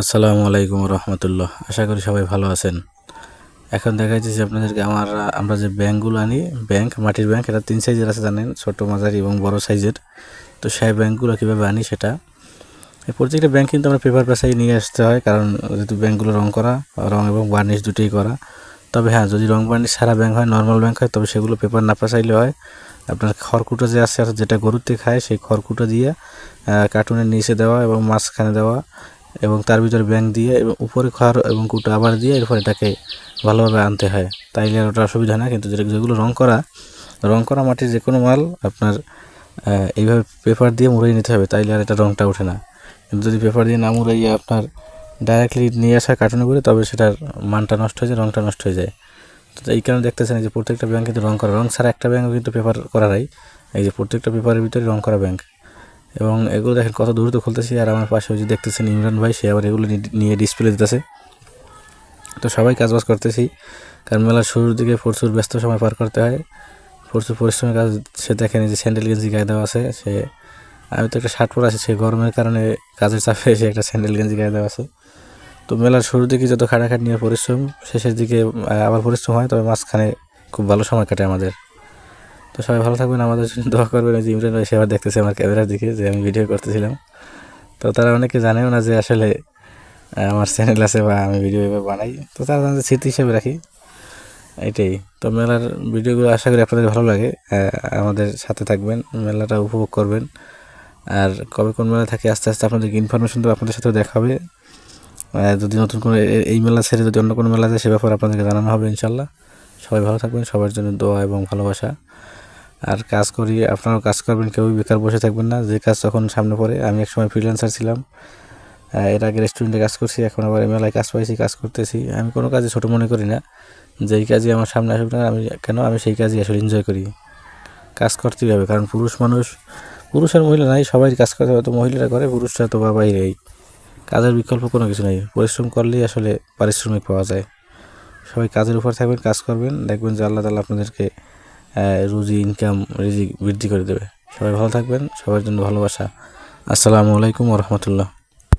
আসসালামু আলাইকুম রহমতুল্লাহ। আশা করি সবাই ভালো আছেন। এখন দেখা যাচ্ছে যে আপনাদেরকে আমার, আমরা যে ব্যাংকগুলো আনি, ব্যাংক, মাটির ব্যাংক, এটা তিন সাইজের আছে জানেন, ছোটো, মাঝারি এবং বড় সাইজের তো সেই ব্যাংকগুলো কীভাবে আনি সেটা? এই প্রত্যেকটা ব্যাংক কিন্তু আমরা পেপার পেশাই নিয়ে আসতে হয়, কারণ যেহেতু ব্যাংকগুলো রং করা, রং এবং বার্নিশ দুটোই করা। তবে হ্যাঁ যদি রং বার্নিশ সারা ব্যাংক হয় নর্মাল ব্যাংক হয়, তবে সেগুলো পেপার না পেশাইলে হয়। আপনার খড়কুটো যে আছে, যেটা গরুতে খায়, সেই খড়কুটো দিয়ে কার্টুনের নিচে দেওয়া এবং মাঝখানে দেওয়া এবং তার ভিতরে ব্যাংক দিয়ে এবং উপরে খড় এবং কুটো আবার দিয়ে এরপর এটাকে ভালোভাবে আনতে হয়। তাইলে আর ওটা অসুবিধা না কিন্তু যেগুলো রং করা রং করা মাটির যে কোনো মাল আপনার এইভাবে পেপার দিয়ে মুড়িয়ে নিতে হবে, তাইলে আর এটা রংটা ওঠে না। কিন্তু যদি পেপার দিয়ে না মুড়াইয়ে আপনার ডাইরেক্টলি নিয়ে আসা কার্টুনে করে তবে সেটার মানটা নষ্ট হয়ে যায়, রংটা নষ্ট হয়ে যায়। তো এই কারণে দেখতেছেন যে প্রত্যেকটা ব্যাংক কিন্তু রং করা। রং ছাড়া একটা ব্যাংক কিন্তু পেপার করা নাই। এই যে প্রত্যেকটা পেপারের ভিতরে রং করা ব্যাংক। এবং এগুলো দেখেন কত দ্রুত খুলতেছি। আর আমার পাশে ওই যে দেখতেছেন ইমরান ভাই, সে আবার এগুলো নিয়ে ডিসপ্লে দিতেছে। তো সবাই কাজবাজ করতেছি, কারণ মেলার শুরুর দিকে প্রচুর ব্যস্ত সময় পার করতে হয়। প্রচুর পরিশ্রমের কাজ, সে দেখেন যে স্যান্ডেল গেঞ্জি গায়ে দেওয়া আছে, সে আমি তো একটা শার্ট পরে আছি, সে গরমের কারণে কাজের চাপে এসে একটা স্যান্ডেল গেঞ্জি গায়ে দেওয়া আছে। তো মেলার শুরুর দিকে যত খাটাখাটি নিয়ে পরিশ্রম, শেষের দিকে আবার পরিশ্রম হয়, তবে মাঝখানে খুব ভালো সময় কাটে আমাদের। তো সবাই ভালো থাকবেন, আমাদের দোয়া করবেন। যে ইমরান ভাই, সে আবার দেখতেছে আমার ক্যামেরার দিকে যে আমি ভিডিও করতেছিলাম। তো তারা অনেকে জানেও না যে আসলে আমার চ্যানেল আছে বা আমি ভিডিও এভাবে বানাই। তো তারা জানে স্মৃতি হিসেবে রাখি। এটাই। তো মেলার ভিডিওগুলো আশা করি আপনাদের ভালো লাগে। আমাদের সাথে থাকবেন, মেলাটা উপভোগ করবেন। আর কবে কোন মেলা থাকে আস্তে আস্তে আপনাদেরকে ইনফরমেশন তো আপনাদের সাথেও দেখা হবে। যদি নতুন কোনো এই মেলা ছেড়ে যদি অন্য কোনো মেলা যায়, সে ব্যাপারে আপনাদেরকে জানানো হবে ইনশাল্লাহ। সবাই ভালো থাকবেন, সবার জন্য দোয়া এবং ভালোবাসা। আর কাজ করি, আপনারাও কাজ করবেন কেউ বেকার বসে থাকবেন না। যে কাজ তখন সামনে পড়ে, আমি একসময় ফ্রিল্যান্সার ছিলাম। এর আগে রেস্টুরেন্টে কাজ করছি, এখন আবার মেলায় কাজ পাইছি, কাজ করতেছি। আমি কোনো কাজে ছোটো মনে করি না। যেই কাজই আমার সামনে আসুক না আমি কেন আমি সেই কাজই আসলে এনজয় করি। কাজ করতেই হবে, কারণ পুরুষ মানুষ পুরুষ আর মহিলা নাই, সবাই কাজ করতে হবে তো মহিলারা করে, পুরুষরা তো বা বাইরেই কাজের বিকল্প কোনো কিছু নেই। পরিশ্রম করলেই আসলে পারিশ্রমিক পাওয়া যায়। সবাই কাজের উপর থাকবেন, কাজ করবেন, দেখবেন যে আল্লাহ তালা আপনাদেরকে রুজি ইনকাম রিজিক বৃদ্ধি করে দেবে। সবাই ভালো থাকবেন, সবার জন্য ভালোবাসা। আসসালামু আলাইকুম রহমতুল্লাহ।